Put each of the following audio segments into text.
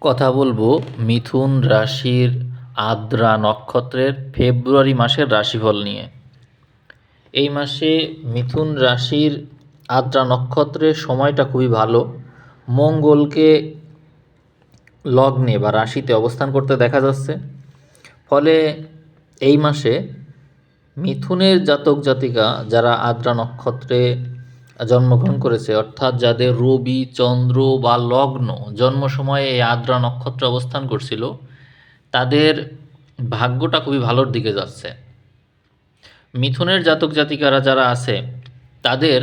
কথা বলব মিথুন রাশির আদ্রা নক্ষত্রের ফেব্রুয়ারি মাসের রাশিফল নিয়ে। এই মাসে মিথুন রাশির আদ্রা নক্ষত্রের সময়টা খুবই ভালো। মঙ্গলকে লগ্নে বা রাশিতে অবস্থান করতে দেখা যাচ্ছে। ফলে এই মাসে মিথুনের জাতক জাতিকা যারা আদ্রা নক্ষত্রে জন্মগ্রহণ করেছে, অর্থাৎ যাদের রবি, চন্দ্র বা লগ্ন জন্ম সময়ে এই আদ্রা নক্ষত্র অবস্থান করছিল, তাদের ভাগ্যটা খুবই ভালোর দিকে যাচ্ছে। মিথুনের জাতক জাতিকারা যারা আছে, তাদের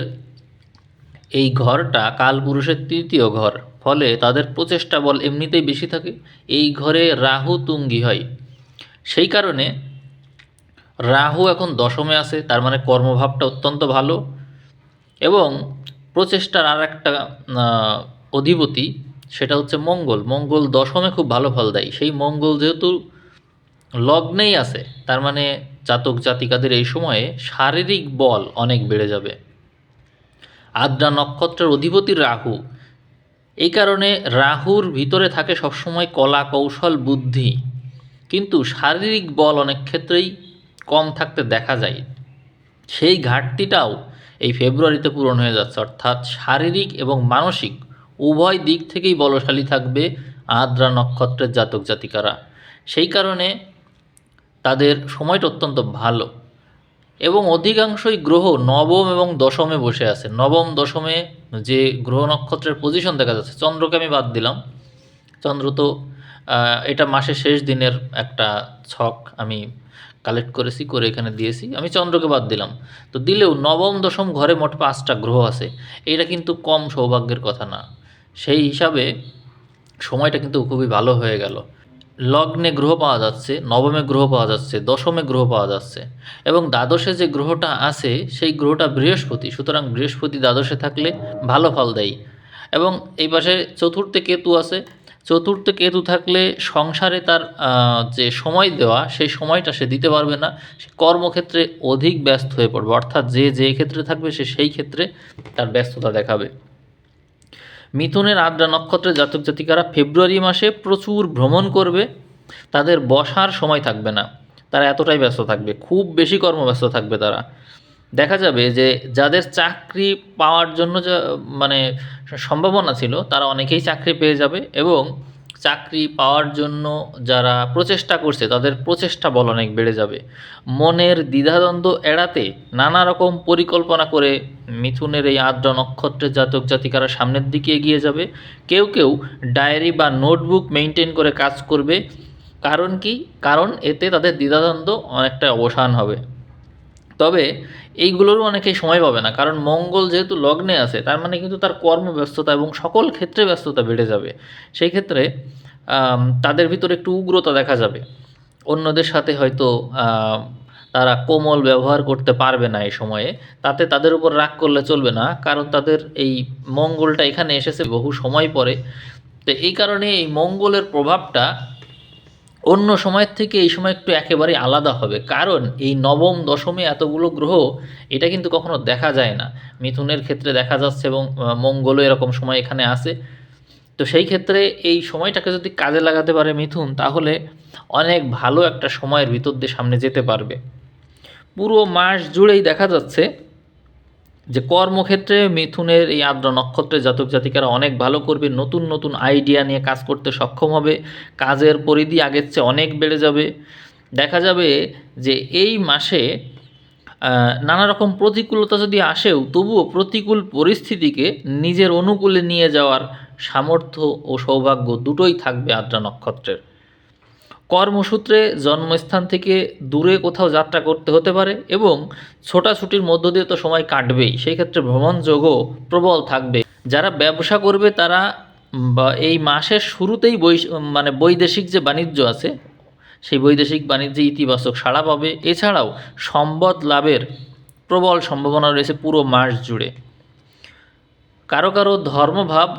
এই ঘরটা কালপুরুষের তৃতীয় ঘর, ফলে তাদের প্রচেষ্টা বল এমনিতেই বেশি থাকে, এই ঘরে রাহু তুঙ্গি হয়। সেই কারণে রাহু এখন দশমে আছে, তার মানে কর্মভাবটা অত্যন্ত ভালো এবং প্রচেষ্টার আর একটা অধিপতি সেটা হচ্ছে মঙ্গল। মঙ্গল দশমে খুব ভালো ফল দেয়। সেই মঙ্গল যেহেতু লগ্নেই আছে, তার মানে জাতক জাতিকাদের এই সময়ে শারীরিক বল অনেক বেড়ে যাবে। আদ্রা নক্ষত্রের অধিপতি রাহু। এই কারণে রাহুর ভিতরে থাকে সবসময় কলা, কৌশল, বুদ্ধি। কিন্তু শারীরিক বল অনেক ক্ষেত্রেই কম থাকতে দেখা যায়। সেই ঘাটতিটাও এই ফেব্রুয়ারিতে পূরণ হয়ে যাচ্ছে। অর্থাৎ শারীরিক এবং মানসিক উভয় দিক থেকেই বলশালী থাকবে আদ্রা নক্ষত্রের জাতক জাতিকারা। সেই কারণে তাদের সময়টা অত্যন্ত ভালো। এবং অধিকাংশই গ্রহ নবম এবং দশমে বসে আছে। নবম, দশমে যে গ্রহ নক্ষত্রের পজিশন দেখা যাচ্ছে, চন্দ্রকে আমি বাদ দিলাম। চন্দ্র তো এটা মাসের শেষ দিনের একটা ছক আমি কালেক্ট করেছি, করে এখানে দিয়েছি। আমি চন্দ্রকে বাদ দিলাম। তো দিলেও নবম, দশম ঘরে মোট পাঁচটা গ্রহ আছে। এটা কিন্তু কম সৌভাগ্যের কথা না। সেই হিসাবে সময়টা কিন্তু খুবই ভালো হয়ে গেল। লগ্নে গ্রহ পাওয়া যাচ্ছে, নবমে গ্রহ পাওয়া যাচ্ছে, দশমে গ্রহ পাওয়া যাচ্ছে এবং দ্বাদশে যে গ্রহটা আছে, সেই গ্রহটা বৃহস্পতি। সুতরাং বৃহস্পতি দ্বাদশে থাকলে ভালো ফল দেয়। এবং এই পাশে চতুর্থে কেতু আছে চতুর্থে কেতু থাকলে সংসারে তার যে সময় দেওয়া, সেই সময়টা সে দিতে পারবে না। সে কর্মক্ষেত্রে অধিক ব্যস্ত হয়ে পড়বে। অর্থাৎ যে যে ক্ষেত্রে থাকবে, সে সেই ক্ষেত্রে তার ব্যস্ততা দেখাবে। মিথুনের আদ্রা নক্ষত্রের জাতক জাতিকারা ফেব্রুয়ারি মাসে প্রচুর ভ্রমণ করবে। তাদের বসার সময় থাকবে না। তারা এতটাই ব্যস্ত থাকবে। খুব বেশি কর্মব্যস্ত থাকবে তারা। দেখা যাবে যে যাদের চাকরি পাওয়ার জন্য মানে সম্ভাবনা ছিল, তারা অনেকেই চাকরি পেয়ে যাবে এবং চাকরি পাওয়ার জন্য যারা প্রচেষ্টা করছে, তাদের প্রচেষ্টা বল অনেক বেড়ে যাবে। মনের দ্বিধাদ্বন্দ্ব এড়াতে নানা রকম পরিকল্পনা করে মিথুনের এই আদ্র নক্ষত্রের জাতক জাতিকারা সামনের দিকে এগিয়ে যাবে। কেউ কেউ ডায়েরি বা নোটবুক মেনটেন করে কাজ করবে। কারণ কি? কারণ এতে তাদের দ্বিধাদ্বন্দ্ব অনেকটা অবসান হবে। তবে এইগুলোরও অনেকেই সময় পাবে না। কারণ মঙ্গল যেহেতু লগ্নে আছে, তার মানে কিন্তু তার কর্মব্যস্ততা এবং সকল ক্ষেত্রে ব্যস্ততা বেড়ে যাবে। সেই ক্ষেত্রে তাদের ভিতরে একটু উগ্রতা দেখা যাবে। অন্যদের সাথে হয়তো তারা কোমল ব্যবহার করতে পারবে না এই সময়ে। তাতে তাদের উপর রাগ করলে চলবে না, কারণ তাদের এই মঙ্গলটা এখানে এসেছে, বহু সময় পরে। তো এই কারণে এই মঙ্গলের প্রভাবটা অন্য সময়ের থেকে এই সময় একটু একেবারে আলাদা হবে। কারণ এই নবম, দশমে এতগুলো গ্রহ, এটা কিন্তু কখনো দেখা যায় না। মিথুনের ক্ষেত্রে দেখা যাচ্ছে এবং মঙ্গলও এরকম সময় এখানে আসে তো সেই ক্ষেত্রে এই সময়টাকে যদি কাজে লাগাতে পারে মিথুন, তাহলে অনেক ভালো একটা সময়ের ভিতর দিয়ে সামনে যেতে পারবে। পুরো মাস জুড়েই দেখা যাচ্ছে যে কর্মক্ষেত্রে মিথুনের এই আদ্র নক্ষত্রের জাতক জাতিকারা অনেক ভালো করবে, নতুন নতুন আইডিয়া নিয়ে কাজ করতে সক্ষম হবে, কাজের পরিধি আগের চেয়ে অনেক বেড়ে যাবে। দেখা যাবে যে এই মাসে নানা রকম প্রতিকূলতা যদি আসেও, তবুও প্রতিকূল পরিস্থিতিকে নিজের অনুকূলে নিয়ে যাওয়ার সামর্থ্য ও সৌভাগ্য দুটোই থাকবে আদ্রা নক্ষত্রের। কর্মসূত্রে জন্মস্থান থেকে দূরে কোথাও যাত্রা করতে হতে পারে এবং ছোটাছুটির মধ্য দিয়ে তো সময় কাটবেই। সেই ক্ষেত্রে ভ্রমণযোগও প্রবল থাকবে। যারা ব্যবসা করবে তারা বা এই মাসের শুরুতেই বৈ মানে বৈদেশিক যে বাণিজ্য আছে, সেই বৈদেশিক বাণিজ্যে ইতিবাচক সাড়া পাবে। এছাড়াও সম্পদ লাভের প্রবল সম্ভাবনা রয়েছে পুরো মাস জুড়ে। কারও কারও ধর্মভাব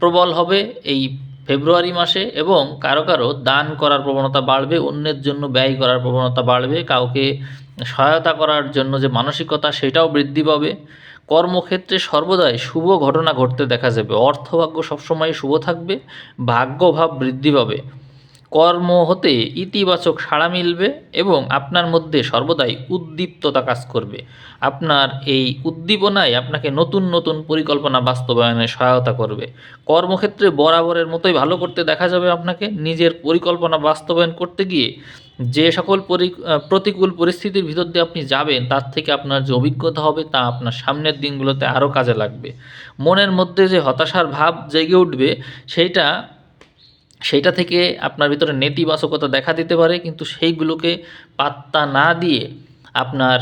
প্রবল হবে এই ফেব্রুয়ারি মাসে এবং কারও কারও দান করার প্রবণতা বাড়বে, অন্যের জন্য ব্যয় করার প্রবণতা বাড়বে, কাউকে সহায়তা করার জন্য যে মানসিকতা সেটাও বৃদ্ধি পাবে। কর্মক্ষেত্রে সর্বদাই শুভ ঘটনা ঘটতে দেখা যাবে। অর্থভাগ্য সবসময় শুভ থাকবে, ভাগ্যভাব বৃদ্ধি পাবে। কর্ম হতে ইতিবাচক সাড়া মিলবে এবং আপনার মধ্যে সর্বদাই উদ্দীপ্ততা কাজ করবে। আপনার এই উদ্দীপনায় আপনাকে নতুন নতুন পরিকল্পনা বাস্তবায়নে সহায়তা করবে। কর্মক্ষেত্রে বরাবরের মতোই ভালো করতে দেখা যাবে আপনাকে। নিজের পরিকল্পনা বাস্তবায়ন করতে গিয়ে যে সকল পরি প্রতিকূল পরিস্থিতির ভিতর দিয়ে আপনি যাবেন, তার থেকে আপনার যে অভিজ্ঞতা হবে তা আপনার সামনের দিনগুলোতে আরও কাজে লাগবে। মনের মধ্যে যে হতাশার ভাব জেগে উঠবে সেইটা সেইটা থেকে আপনার ভিতরে নেতিবাচকতা দেখা দিতে পারে, কিন্তু সেইগুলোকে পাত্তা না দিয়ে আপনার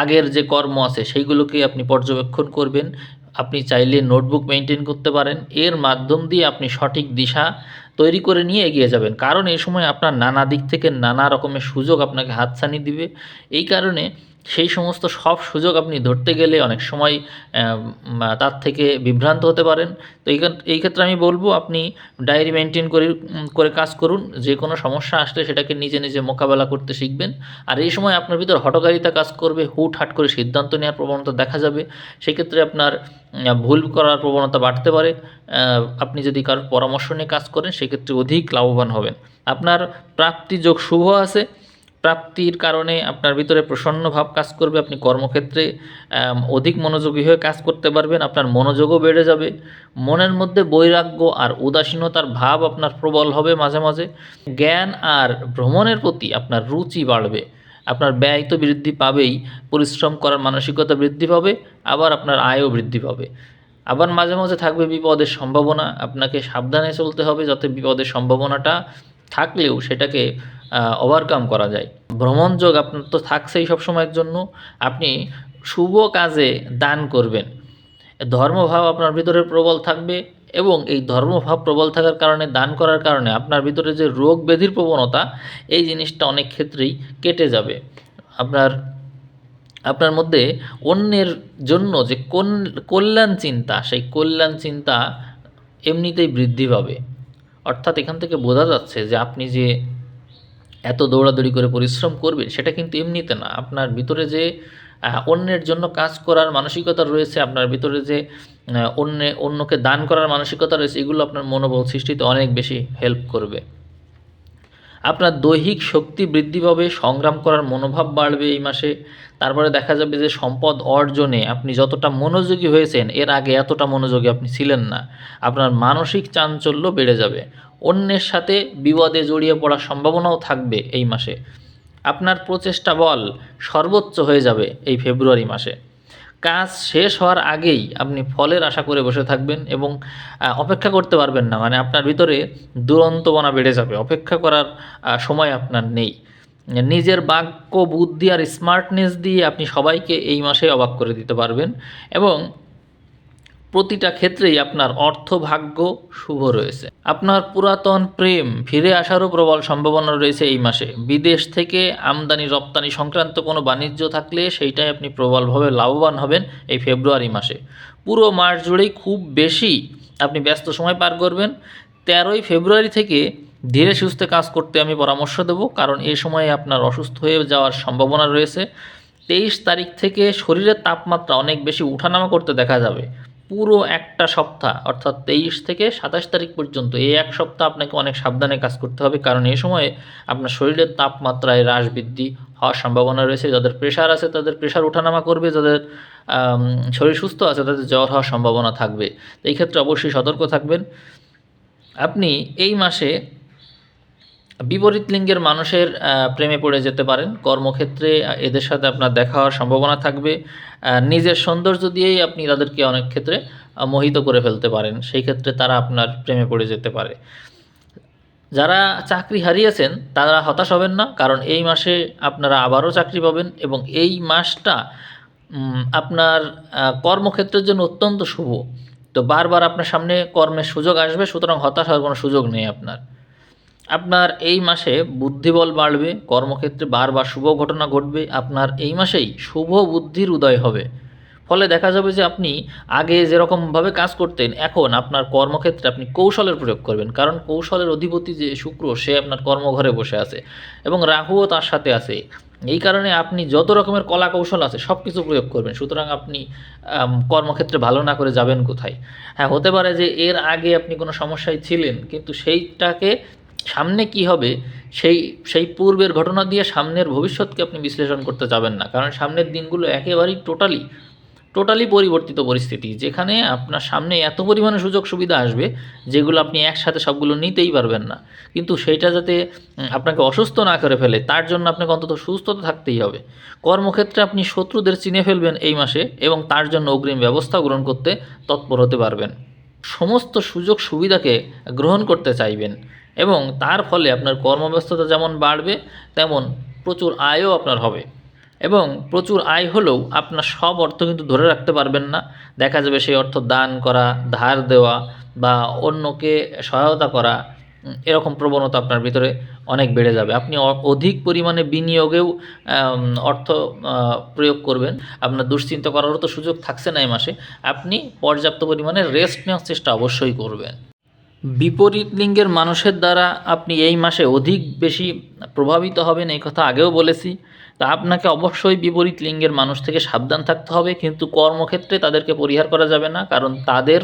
আগের যে কর্ম আছে সেইগুলোকে আপনি পর্যবেক্ষণ করবেন। আপনি চাইলে নোটবুক মেনটেন করতে পারেন। এর মাধ্যম দিয়ে আপনি সঠিক দিশা তৈরি করে নিয়ে এগিয়ে যাবেন। কারণ এই সময় আপনার নানা দিক থেকে নানা রকমের সুযোগ আপনাকে হাতছানি দিবে। এই কারণে সেই সমস্ত সব সুযোগ আপনি ধরতে গেলে অনেক সময় তার থেকে বিভ্রান্ত হতে পারেন। তো এই ক্ষেত- এই ক্ষেত্রে আমি বলব, আপনি ডায়েরি মেনটেন করে করে কাজ করুন। যে কোনো সমস্যা আসলে সেটাকে নিজে নিজে মোকাবেলা করতে শিখবেন। আর এই সময় আপনার ভিতর হটকারিতা কাজ করবে, হুট হাট করে সিদ্ধান্ত নেওয়ার প্রবণতা দেখা যাবে। সেক্ষেত্রে আপনার ভুল করার প্রবণতা বাড়তে পারে। আপনি যদি কারোর পরামর্শ নিয়ে কাজ করেন, সেক্ষেত্রে অধিক লাভবান হবেন। আপনার প্রাপ্তি যোগ শুভ আছে। প্রাপ্তির কারণে আপনার ভিতরে প্রসন্ন ভাব কাজ করবে, আপনি কর্মক্ষেত্রে অধিক মনোযোগী হয়ে কাজ করতে পারবেন, আপনার মনোযোগও বেড়ে যাবে। মনের মধ্যে বৈরাগ্য আর উদাসীনতার ভাব আপনার প্রবল হবে মাঝে মাঝে। জ্ঞান আর ভ্রমণের প্রতি আপনার রুচি বাড়বে। আপনার ব্যয় তো বৃদ্ধি পাবেই, পরিশ্রম করার মানসিকতা বৃদ্ধি পাবে, আবার আপনার আয়ও বৃদ্ধি পাবে। আবার মাঝে মাঝে থাকবে বিপদের সম্ভাবনা, আপনাকে সাবধানে চলতে হবে যাতে বিপদের সম্ভাবনাটা থাকলেও সেটাকে ওভারকাম করা যায়। ভ্রমণ যোগ আপনার তো থাকছেই সবসময়ের জন্য। আপনি শুভ কাজে দান করবেন। ধর্মভাব আপনার ভিতরে প্রবল থাকবে এবং এই ধর্মভাব প্রবল থাকার কারণে, দান করার কারণে আপনার ভিতরে যে রোগ ব্যাধির প্রবণতা, এই জিনিসটা অনেক ক্ষেত্রেই কেটে যাবে। আপনার আপনার মধ্যে অন্যের জন্য যে কল্যাণ চিন্তা, সেই কল্যাণ চিন্তা এমনিতেই বৃদ্ধি পাবে। অর্থাৎ এখান থেকে বোঝা যাচ্ছে যে আপনি যে এত দৌড়াদৌড়ি করে পরিশ্রম করবেন সেটা কিন্তু এমনিতে না। আপনার ভিতরে যে অন্যের জন্য কাজ করার মানসিকতা রয়েছে, আপনার ভিতরে যে অন্য অন্যে, অন্যকে দান করার মানসিকতা রয়েছে, এগুলো আপনার মনোবল সৃষ্টিতে অনেক বেশি হেল্প করবে। আপনার দৈহিক শক্তি বৃদ্ধি পাবে, সংগ্রাম করার মনোভাব বাড়বে এই মাসে। তারপরে দেখা যাবে যে সম্পদ অর্জনে আপনি যতটা মনোযোগী হয়েছেন, এর আগে এতটা মনোযোগী আপনি ছিলেন না। আপনার মানসিক চাঞ্চল্য বেড়ে যাবে। অন্যের সাথে বিবাদে জড়িয়ে পড়ার সম্ভাবনাও থাকবে এই মাসে। আপনার প্রচেষ্টা বল সর্বোচ্চ হয়ে যাবে এই ফেব্রুয়ারি মাসে। কাজ শেষ হওয়ার আগেই আপনি ফলের আশা করে বসে থাকবেন এবং অপেক্ষা করতে পারবেন না। মানে আপনার ভিতরে দুরন্তপনা বেড়ে যাবে। অপেক্ষা করার সময় আপনার নেই। নিজের বাক্য, বুদ্ধি আর স্মার্টনেস দিয়ে আপনি সবাইকে এই মাসে অবাক করে দিতে পারবেন। এবং প্রতিটা ক্ষেত্রেই আপনার অর্থ ভাগ্য শুভ রয়েছে। আপনার পুরাতন প্রেম ফিরে আসারও প্রবল সম্ভাবনা রয়েছে এই মাসে। বিদেশ থেকে আমদানি, রপ্তানি সংক্রান্ত কোনো বাণিজ্য থাকলে সেইটাই আপনি প্রবলভাবে লাভবান হবেন এই ফেব্রুয়ারি মাসে। পুরো মাস জুড়েই খুব বেশি আপনি ব্যস্ত সময় পার করবেন। তেরোই ফেব্রুয়ারি থেকে ধীরে সুস্থে কাজ করতে আমি পরামর্শ দেব, কারণ এ সময়ে আপনার অসুস্থ হয়ে যাওয়ার সম্ভাবনা রয়েছে। তেইশ তারিখ থেকে শরীরের তাপমাত্রা অনেক বেশি উঠানামা করতে দেখা যাবে। পুরো একটা সপ্তাহ, অর্থাৎ তেইশ থেকে সাতাশ তারিখ পর্যন্ত এই এক সপ্তাহ আপনাকে অনেক সাবধানে কাজ করতে হবে। কারণ এই সময়ে আপনার শরীরের তাপমাত্রায় হ্রাস বৃদ্ধি হওয়ার সম্ভাবনা রয়েছে। যাদের প্রেশার আছে, তাদের প্রেশার ওঠানামা করবে। যাদের শরীর সুস্থ আছে, তাদের জ্বর হওয়ার সম্ভাবনা থাকবে। এই ক্ষেত্রে অবশ্যই সতর্ক থাকবেন। আপনি এই মাসে বিপরীত লিঙ্গের মানুষের প্রেমে পড়ে যেতে পারেন। কর্মক্ষেত্রে এদের সাথে আপনার দেখা হওয়ার সম্ভাবনা থাকবে। নিজের সৌন্দর্য দিয়েই আপনি তাদেরকে অনেক ক্ষেত্রে মোহিত করে ফেলতে পারেন। সেই ক্ষেত্রে তারা আপনার প্রেমে পড়ে যেতে পারে। যারা চাকরি হারিয়েছেন, তারা হতাশ হবেন না, কারণ এই মাসে আপনারা আবারও চাকরি পাবেন এবং এই মাসটা আপনার কর্মক্ষেত্রের জন্য অত্যন্ত শুভ। তো বারবার আপনার সামনে কর্মের সুযোগ আসবে, সুতরাং হতাশ হওয়ার কোনো সুযোগ নেই আপনার। আপনার এই মাসে বুদ্ধিবল বাড়বে, কর্মক্ষেত্রে বারবার শুভ ঘটনা ঘটবে, আপনার এই মাসেই শুভ বুদ্ধির উদয় হবে। ফলে দেখা যাবে যে আপনি আগে যেরকমভাবে কাজ করতেন, এখন আপনার কর্মক্ষেত্রে আপনি কৌশলের প্রয়োগ করবেন। কারণ কৌশলের অধিপতি যে শুক্র, সে আপনার কর্মঘরে বসে আছে এবং রাহুও তার সাথে আছে। এই কারণে আপনি যত রকমের কলা কৌশল আছে সব কিছু প্রয়োগ করবেন। সুতরাং আপনি কর্মক্ষেত্রে ভালো না করে যাবেন কোথায়? হ্যাঁ হতে পারে যে এর আগে আপনি কোনো সমস্যায় ছিলেন, কিন্তু সেইটাকে সামনে কি হবে, সেই সেই পূর্বের ঘটনা দিয়ে সামনের ভবিষ্যৎকে আপনি বিশ্লেষণ করতে যাবেন না। কারণ সামনের দিনগুলো একেবারেই টোটালি টোটালি পরিবর্তিত পরিস্থিতি, যেখানে আপনার সামনে এত পরিমাণে সুযোগ সুবিধা আসবে, যেগুলো আপনি একসাথে সবগুলো নিতেই পারবেন না। কিন্তু সেইটা যাতে আপনাকে অসুস্থ না করে ফেলে, তার জন্য আপনাকে অন্তত সুস্থতা থাকতেই হবে। কর্মক্ষেত্রে আপনি শত্রুদের চিনে ফেলবেন এই মাসে এবং তার জন্য অগ্রিম ব্যবস্থা গ্রহণ করতে তৎপর হতে পারবেন। সমস্ত সুযোগ সুবিধাকে গ্রহণ করতে চাইবেন। এবং তার ফলে আপনার কর্মব্যস্ততা যেমন বাড়বে, তেমন প্রচুর আয়ও আপনার হবে। এবং প্রচুর আয় হলেও আপনার সব অর্থ কিন্তু ধরে রাখতে পারবেন না। দেখা যাবে সেই অর্থ দান করা, ধার দেওয়া বা অন্যকে সহায়তা করা, এরকম প্রবণতা আপনার ভিতরে অনেক বেড়ে যাবে। আপনি অধিক পরিমাণে বিনিয়োগেও অর্থ প্রয়োগ করবেন। আপনার দুশ্চিন্তা করারও তো সুযোগ থাকছে না এই মাসে। আপনি পর্যাপ্ত পরিমাণে রেস্ট নেওয়ার চেষ্টা অবশ্যই করবেন। বিপরীত লিঙ্গের মানুষের দ্বারা আপনি এই মাসে অধিক বেশি প্রভাবিত হবেন, এই কথা আগেও বলেছি। তা আপনাকে অবশ্যই বিপরীত লিঙ্গের মানুষ থেকে সাবধান থাকতে হবে, কিন্তু কর্মক্ষেত্রে তাদেরকে পরিহার করা যাবে না, কারণ তাদের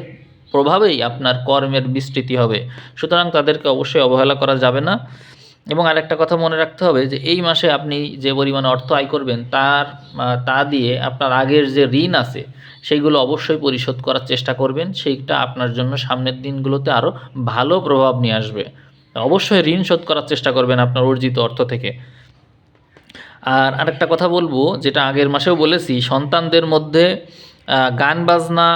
প্রভাবেই আপনার কর্মের বিস্তৃতি হবে। সুতরাং তাদেরকে অবশ্যই অবহেলা করা যাবে না। এবং আরেকটা কথা মনে রাখতে হবে যে এই মাসে আপনি যে পরিমাণে অর্থ আয় করবেন, তার তা দিয়ে আপনার আগের যে ঋণ আছে সেইগুলো অবশ্যই পরিশোধ করার চেষ্টা করবেন। সেইটা আপনার জন্য সামনের দিনগুলোতে আরও ভালো প্রভাব নিয়ে আসবে। অবশ্যই ঋণ শোধ করার চেষ্টা করবেন আপনার অর্জিত অর্থ থেকে। আর আরেকটা কথা বলব, যেটা আগের মাসেও বলেছি, সন্তানদের মধ্যে গান বাজনা,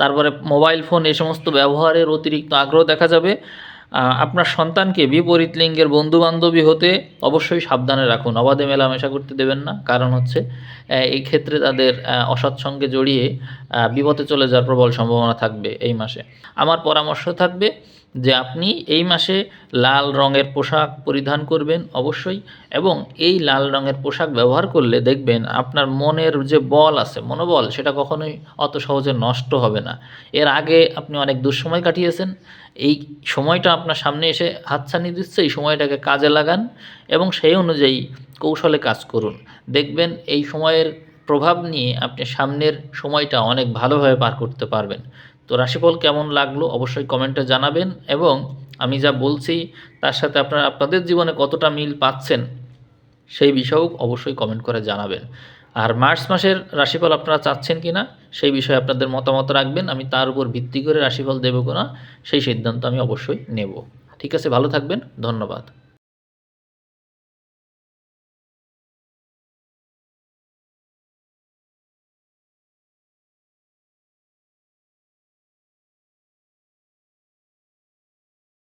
তারপরে মোবাইল ফোন এই সমস্ত ব্যবহারের অতিরিক্ত আগ্রহ দেখা যাবে। আপনার সন্তানকে বিপরীত লিঙ্গের বন্ধু বান্ধবী হতে অবশ্যই সাবধানে রাখুন। অবাধে মেলামেশা করতে দেবেন না। কারণ হচ্ছে এই ক্ষেত্রে তাদের অসৎসঙ্গে জড়িয়ে বিপদে চলে যাওয়ার প্রবল সম্ভাবনা থাকবে এই মাসে। আমার পরামর্শ থাকবে যে আপনি এই মাসে লাল রঙের পোশাক পরিধান করবেন অবশ্যই এবং এই লাল রঙের পোশাক ব্যবহার করলে দেখবেন আপনার মনের যে বল আছে, মনোবল, সেটা কখনোই অত সহজে নষ্ট হবে না। এর আগে আপনি অনেক দুঃসময় কাটিয়েছেন, এই সময়টা আপনার সামনে এসে হাতছানি দিচ্ছে, এই সময়টাকে কাজে লাগান এবং সেই অনুযায়ী কৌশলে কাজ করুন। দেখবেন এই সময়ের প্রভাব নিয়ে আপনি সামনের সময়টা অনেক ভালোভাবে পার করতে পারবেন। তো রাশিফল কেমন লাগল অবশ্যই কমেন্টে জানাবেন এবং আমি যা বলছি তার সাথে আপনারা, আপনাদের জীবনে কতটা মিল পাচ্ছেন সেই বিষয়েও অবশ্যই কমেন্ট করে জানাবেন। আর মার্চ মাসের রাশিফল আপনারা চাচ্ছেন কি না সেই বিষয়ে আপনাদের মতামত রাখবেন। আমি তার উপর ভিত্তি করে রাশিফল দেবো কিনা সেই সিদ্ধান্ত আমি অবশ্যই নেব। ঠিক আছে, ভালো থাকবেন, ধন্যবাদ।